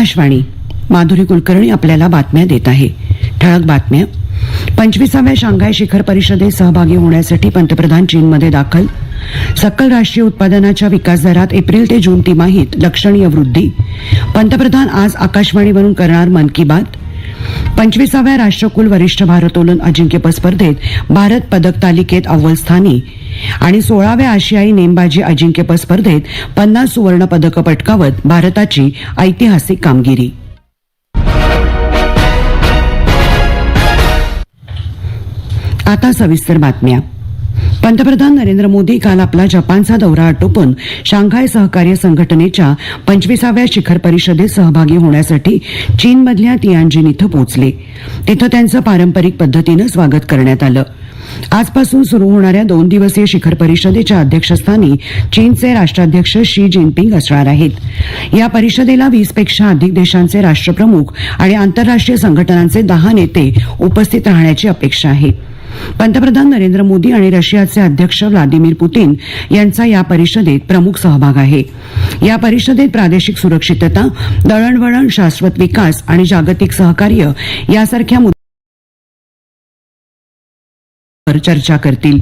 आकाशवाणी. माधुरी कुलकर्णी आपल्याला बातम्या देत आहे. ठळक बातम्या. पंचवीसाव्या शांघाय शिखर परिषदेत सहभागी होण्यासाठी पंतप्रधान चीनमध्ये दाखल. सकल राष्ट्रीय उत्पादनाच्या विकास दरात एप्रिल ते जून तिमाहीत लक्षणीय वृद्धी. पंतप्रधान आज आकाशवाणीवरून करणार मन की बात. पंचवीसाव्या राष्ट्रकुल वरिष्ठ भारोत्तोलन अजिंक्यपद स्पर्धेत भारत पदक तालिकेत अव्वल स्थानी. आणि सोळाव्या आशियाई नेमबाजी अजिंक्यपद स्पर्धेत पन्नास सुवर्ण पदकं पटकावत भारताची ऐतिहासिक कामगिरी. आता सविस्तर बातम्या. पंतप्रधान नरेंद्र मोदी काल आपला जपानचा दौरा आटोपून शांघाय सहकार्य संघटनेच्या पंचवीसाव्या शिखर परिषदेत सहभागी होण्यासाठी चीनमधल्या तियांजिन इथं पोहोचले. तिथं त्यांचं पारंपरिक पद्धतीनं स्वागत करण्यात आलं. आजपासून सुरू होणाऱ्या दोन दिवसीय शिखर परिषदेच्या अध्यक्षस्थानी चीनचे राष्ट्राध्यक्ष शी जिनपिंग असणार आहेत. या परिषदेला वीसपेक्षा अधिक देशांचे राष्ट्रप्रमुख आणि आंतरराष्ट्रीय संघटनांचे दहा नेते उपस्थित राहण्याची अपेक्षा आहे. पंतप्रधान नरेंद्र मोदी आणि रशियाचे अध्यक्ष व्लादिमीर पुतीन यांचा या परिषदेत प्रमुख सहभाग आहे. या परिषदेत प्रादेशिक सुरक्षितता दळणवळण शाश्वत विकास आणि जागतिक सहकार्य यासारख्या चर्चा करतील.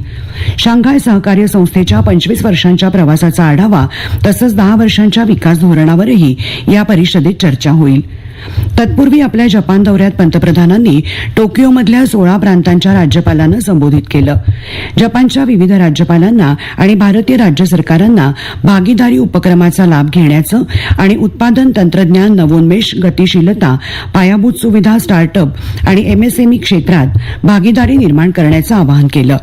शांघाय सहकार्य संस्थेच्या पंचवीस वर्षांच्या प्रवासाचा आढावा तसंच दहा वर्षांच्या विकास धोरणावरही या परिषदेत चर्चा होईल. तत्पूर्वी आपल्या जपान दौऱ्यात पंतप्रधानांनी टोकियोमधल्या सोळा प्रांतांच्या राज्यपालांना संबोधित केलं. जपानच्या विविध राज्यपालांना आणि भारतीय राज्य सरकारांना भागीदारी उपक्रमाचा लाभ घेण्याचं आणि उत्पादन तंत्रज्ञान नवोन्मेष गतिशीलता पायाभूत सुविधा स्टार्टअप आणि एमएसएमई क्षेत्रात भागीदारी निर्माण करण्याचं आवाहन केलं.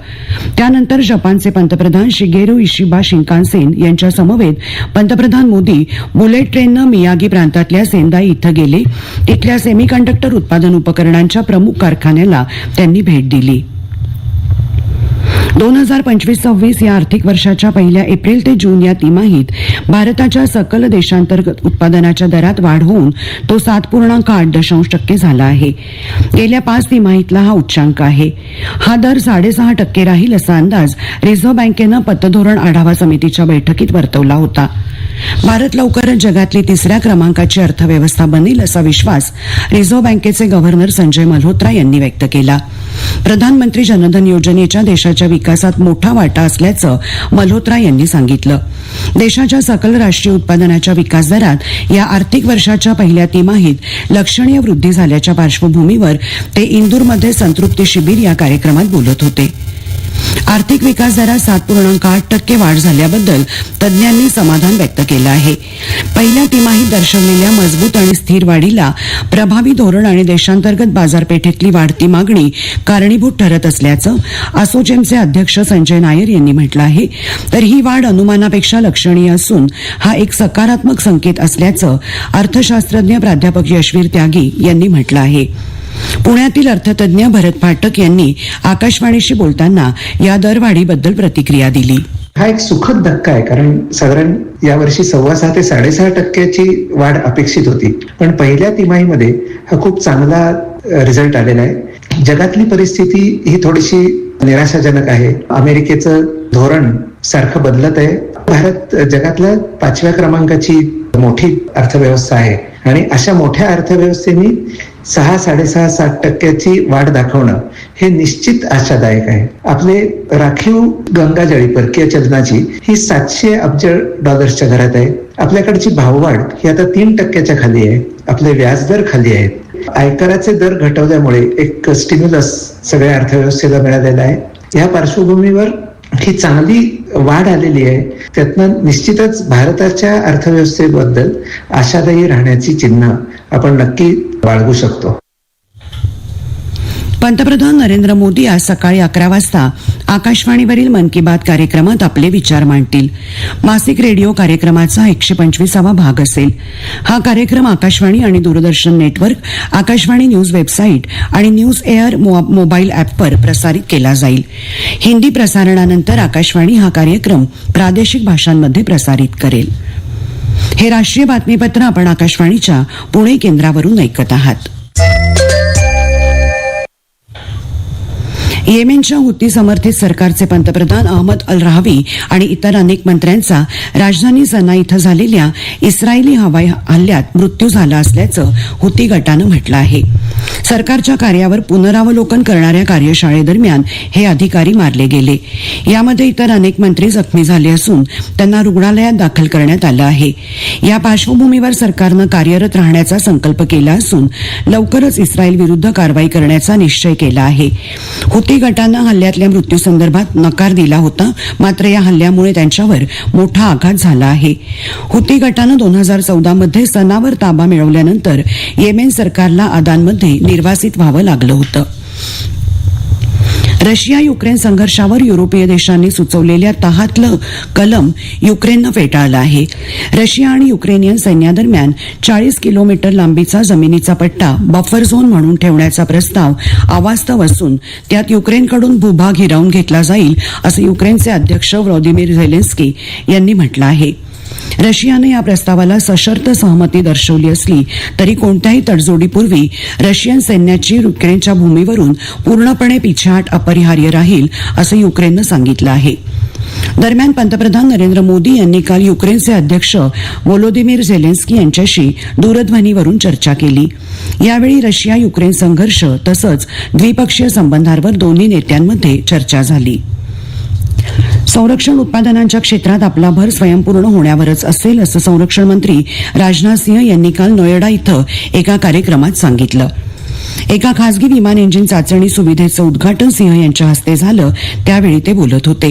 त्यानंतर जपानचे पंतप्रधान शिगेरू इशिबा शिंकानसेन यांच्या समवेत पंतप्रधान मोदी बुलेट ट्रेननं मियागी प्रांतातल्या सेंदाई इथं गेले इथल्या सेमीकंडक्टर उत्पादन उपकरणांच्या प्रमुख कारखान्याला त्यांनी भेट दिली. दोन हजार पंचवीस सव्वीस या आर्थिक वर्षाच्या पहिल्या एप्रिल ते जून या तिमाहीत भारताच्या सकल देशांतर्गत उत्पादनाच्या दरात वाढ होऊन तो सात पूर्णांक आठ दशांश टक्के झाला आहे. गेल्या पाच तिमाहीतला हा उच्चांक आहे. हा दर साडेसहा टक्के राहील असा अंदाज रिझर्व्ह बँकेनं पतधोरण आढावा समितीच्या बैठकीत वर्तवला होता. भारत लवकरच जगातली तिसऱ्या क्रमांकाची अर्थव्यवस्था बनेल असा विश्वास रिझर्व्ह बँकेचे गव्हर्नर संजय मल्होत्रा यांनी व्यक्त केला. प्रधानमंत्री जनधन योजनेच्या देशाच्या विकासात मोठा वाटा असल्याचं मल्होत्रा यांनी सांगितलं. देशाच्या सकल राष्ट्रीय उत्पादनाच्या विकास दरात या आर्थिक वर्षाच्या पहिल्या तिमाहीत लक्षणीय वृद्धी झाल्याच्या पार्श्वभूमीवर ते इंदूरमध्ये संतृप्ती शिबिर या कार्यक्रमात बोलत होते. आर्थिक विकास दरात सात पूर्णांक आठ टक्के वाढ झाल्याबद्दल तज्ज्ञांनी समाधान व्यक्त केलं आहे. पहिल्या तिमाहीत दर्शवलेल्या मजबूत आणि स्थिर वाढीला प्रभावी धोरण आणि देशांतर्गत बाजारपेठेतली वाढती मागणी कारणीभूत ठरत असल्याचं असोचेमचे अध्यक्ष संजय नायर यांनी म्हटलं आहे. तर ही वाढ अनुमानापेक्षा लक्षणीय असून हा एक सकारात्मक संकेत असल्याचं अर्थशास्त्रज्ञ प्राध्यापक यशवीर त्यागी यांनी म्हटलं आहे. पुण्यातील अर्थतज्ञ भरत फाटक यांनी आकाशवाणीशी बोलताना या दरवाढीबद्दल प्रतिक्रिया दिली. हा एक सुखद धक्का आहे कारण साधारण यावर्षी सव्वा सहा ते साडेसहा टक्क्याची वाढ अपेक्षित होती. पण पहिल्या तिमाहीमध्ये हा खूप चांगला रिझल्ट आलेला आहे. जगातली परिस्थिती ही थोडीशी निराशाजनक आहे. अमेरिकेचं धोरण सारखं बदलत आहे. भारत जगातल्या पाचव्या क्रमांकाची मोठी अर्थव्यवस्था आहे. आणि अशा मोठ्या अर्थव्यवस्थेने सहा साडेसहा सात टक्क्याची वाढ दाखवणं हे निश्चित आशादायक आहे. आपले राखीव गंगाजळी परकीय चलनाची ही सातशे अब्ज डॉलर्सच्या घरात आहे. आपल्याकडची भाववाढ ही आता तीन टक्क्याच्या खाली आहे. आपले व्याजदर खाली आहेत. आयकराचे दर घटवल्यामुळे एक स्टिम्युलस सगळ्या अर्थव्यवस्थेला मिळालेला आहे. या पार्श्वभूमीवर ही चांगली वाढ आलेली आहे. त्यातनं निश्चितच भारताच्या अर्थव्यवस्थेबद्दल आशादायी राहण्याची चिन्ह आपण नक्की बाळगू शकतो. पंतप्रधान नरेंद्र मोदी आज सकाळी अकरा वाजता आकाशवाणीवरील मन की बात कार्यक्रमात आपले विचार मांडतील. मासिक रेडिओ कार्यक्रमाचा एकशे पंचवीसावा भाग असेल. हा कार्यक्रम आकाशवाणी आणि Doordarshan network Akashvani news website आणि न्यूज एअर मो- मोबाईल ॲपवर प्रसारित केला जाईल. हिंदी प्रसारणानंतर आकाशवाणी हा कार्यक्रम प्रादेशिक भाषांमध्ये प्रसारित करेल. हे राष्ट्रीय बातमीपत्र आपण आकाशवाणीच्या पुणे केंद्रावरून ऐकत आहात. येमेनच्या हुती समर्थित सरकारचे पंतप्रधान अहमद अल राहवी आणि इतर अनेक मंत्र्यांचा राजधानी सना इथं झालेल्या इस्रायली हवाई हल्ल्यात मृत्यू झाला असल्याचं हुती गटानं म्हटलं आहे. सरकारच्या कार्यावर पुनरावलोकन करणाऱ्या कार्यशाळेदरम्यान हे अधिकारी मारले गेले. यामध्ये इतर अनेक मंत्री जखमी झाले असून त्यांना रुग्णालयात दाखल करण्यात आलं आहे. या पार्श्वभूमीवर सरकारनं कार्यरत राहण्याचा संकल्प केला असून लवकरच इस्रायल विरुद्ध कारवाई करण्याचा निश्चय केला आहे. हुती गटानं हल्ल्यातल्या मृत्यूसंदर्भात नकार दिला होता. मात्र या हल्ल्यामुळे त्यांच्यावर मोठा आघात झाला आहे. हुती गटानं दोन हजार चौदा मध्ये सनावर ताबा मिळवल्यानंतर येमेन सरकारला अदानमध्ये निर्वासित व्हावं लागलं होतं. रशिया युक्रेन संघर्षावर युरोपीय देशांनी सुचवलेल्या तहातलं कलम युक्रेननं फेटाळलं आहे. रशिया आणि युक्रेनियन सैन्यादरम्यान चाळीस किलोमीटर लांबीचा जमिनीचा पट्टा बफर झोन म्हणून ठेवण्याचा प्रस्ताव अवास्तव असून त्यात युक्रेनकडून भूभाग हिरावून घेतला जाईल असं युक्रेनचे अध्यक्ष व्लादिमीर झेलेन्स्की यांनी म्हटलं आहे. रशियानं या प्रस्तावाला सशर्त सहमती दर्शवली असली तरी कोणत्याही तडजोडीपूर्वी रशियन सैन्याची युक्रेनच्या भूमीवरून पूर्णपणे पिछाट अपरिहार्य राहील असं युक्रेननं सांगितलं आहे. दरम्यान पंतप्रधान नरेंद्र मोदी यांनी काल युक्रेनचे अध्यक्ष वोलोदिमीर झेलेन्स्की यांच्याशी दूरध्वनीवरून चर्चा केली. यावेळी रशिया युक्रेन संघर्ष तसंच द्विपक्षीय संबंधांवर दोन्ही नेत्यांमध्ये चर्चा झाली. संरक्षण उत्पादनांच्या क्षेत्रात आपला भर स्वयंपूर्ण होण्यावरच असेल असं संरक्षण मंत्री राजनाथ सिंह यांनी काल नोएडा इथं एका कार्यक्रमात सांगितलं. एका खासगी विमान इंजिन चाचणी सुविधेचं उद्घाटन सिंह यांच्या हस्ते झालं त्यावेळी ते बोलत होते.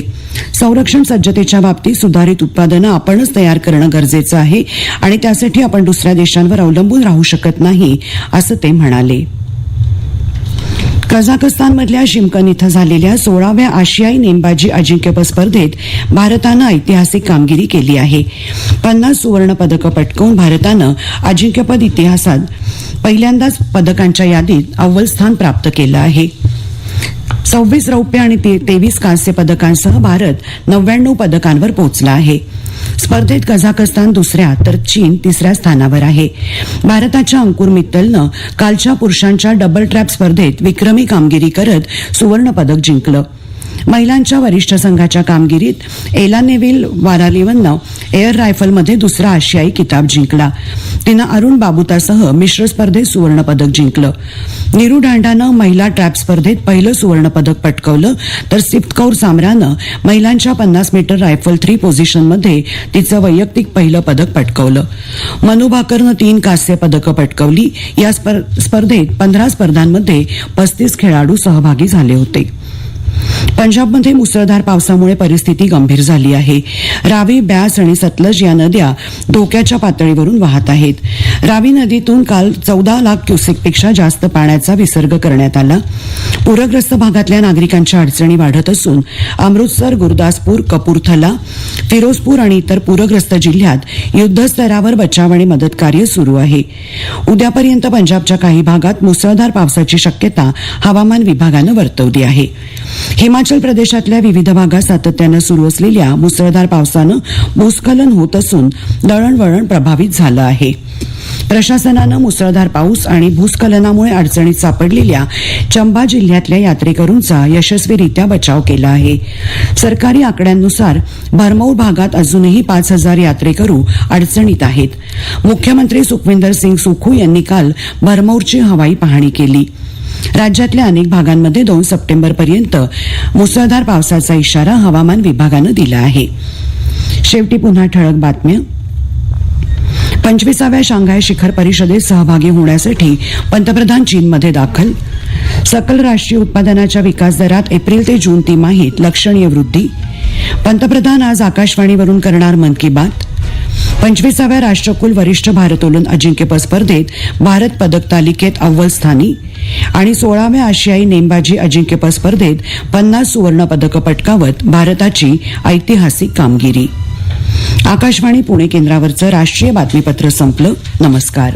संरक्षण सज्जतेच्या बाबतीत सुधारित उत्पादनं आपणच तयार करणं गरजेचं आहे आणि त्यासाठी आपण दुसऱ्या देशांवर अवलंबून राहू शकत नाही असं ते म्हणाले. कझाकस्तानमधल्या शिमकन इथं झालेल्या सोळाव्या आशियाई नेमबाजी अजिंक्यपद स्पर्धेत भारतानं ऐतिहासिक कामगिरी केली आहे. पन्नास सुवर्ण पदकं पटकावून भारतानं अजिंक्यपद इतिहासात पहिल्यांदाच पदकांच्या यादीत अव्वल स्थान प्राप्त केलं आहे. सव्वीस रौप्य आणि तेवीस कांस्य पदकांसह भारत नव्याण्णव पदकांवर पोहोचला आहे. स्पर्धेत कझाकस्तान दुसऱ्या तर चीन तिसऱ्या स्थानावर आहे. भारताच्या अंकुर मित्तलनं कालच्या पुरुषांच्या डबल ट्रॅप स्पर्धेत विक्रमी कामगिरी करत सुवर्णपदक जिंकलं. महिलांच्या वरिष्ठ संघाच्या कामगिरीत एलानेविल वारालिवननं एअर रायफलमध्ये दुसरा आशियाई किताब जिंकला. तिनं अरुण बाबुतासह मिश्र स्पर्धेत सुवर्ण पदक जिंकलं. निरू डांडानं महिला ट्रॅप स्पर्धेत पहिलं सुवर्ण पदक पटकावलं तर सिप्तकौर सामरानं महिलांच्या पन्नास मीटर रायफल थ्री पोझिशनमध्ये तिचं वैयक्तिक पहिलं पदक पटकवलं. मनु भाकरनं तीन कांस्य पदकं पटकवली. या स्पर्धेत पंधरा स्पर्धांमध्ये पस्तीस खेळाडू सहभागी झाले होते. पंजाबमध्ये मुसळधार पावसामुळे परिस्थिती गंभीर झाली आहे. रावी ब्यास आणि सतलज या नद्या धोक्याच्या पातळीवरून वाहत आहेत. रावी नदीतून काल चौदा लाख क्युसेकपेक्षा जास्त पाण्याचा विसर्ग करण्यात आला. पूरग्रस्त भागातल्या नागरिकांच्या अडचणी वाढत असून अमृतसर गुरदासपूर कपूरथला फिरोजपूर आणि इतर पूरग्रस्त जिल्ह्यात युद्धस्तरावर बचाव आणि मदत कार्य सुरू आहे. उद्यापर्यंत पंजाबच्या काही भागात मुसळधार पावसाची शक्यता हवामान विभागानं वर्तवली आहे. हिमाचल प्रदेशातल्या विविध भागात सातत्यानं सुरू असलेल्या मुसळधार पावसानं भूस्खलन होत असून दळणवळण प्रभावित झालं आहे. प्रशासनानं मुसळधार पाऊस आणि भूस्खलनामुळे अडचणीत सापडलेल्या चंबा जिल्ह्यातल्या यात्रेकरूंचा यशस्वीरित्या बचाव केला आहे. सरकारी आकड्यांनुसार भरमौर भागात अजूनही पाच हजार यात्रेकरू अडचणीत आहेत. मुख्यमंत्री सुखविंदर सिंग सुखू यांनी काल भरमौरची हवाई पाहणी केली. राज्यातल्या अनेक भागांमध्ये दोन सप्टेंबरपर्यंत मुसळधार पावसाचा इशारा हवामान विभागानं दिला आहे. शेवटी पुन्हा ठळक बातम्या. पंचवीसाव्या शांघाय शिखर परिषदेत सहभागी होण्यासाठी पंतप्रधान चीनमध्ये दाखल. सकल राष्ट्रीय उत्पादनाच्या विकास दरात एप्रिल ते जून तिमाहीत लक्षणीय वृद्धी. पंतप्रधान आज आकाशवाणीवरून करणार मन की बात. पंचवीसाव्या राष्ट्रकुल वरिष्ठ भारतोलन अजिंक्यपद स्पर्धेत भारत पदक तालिकेत अव्वल स्थानी. आणि सोळाव्या आशियाई नेमबाजी अजिंक्यपद स्पर्धेत पन्नास सुवर्ण पदकं पटकावत भारताची ऐतिहासिक कामगिरी. आकाशवाणी पुणे केंद्रावरचं राष्ट्रीय बातमीपत्र संपलं. नमस्कार.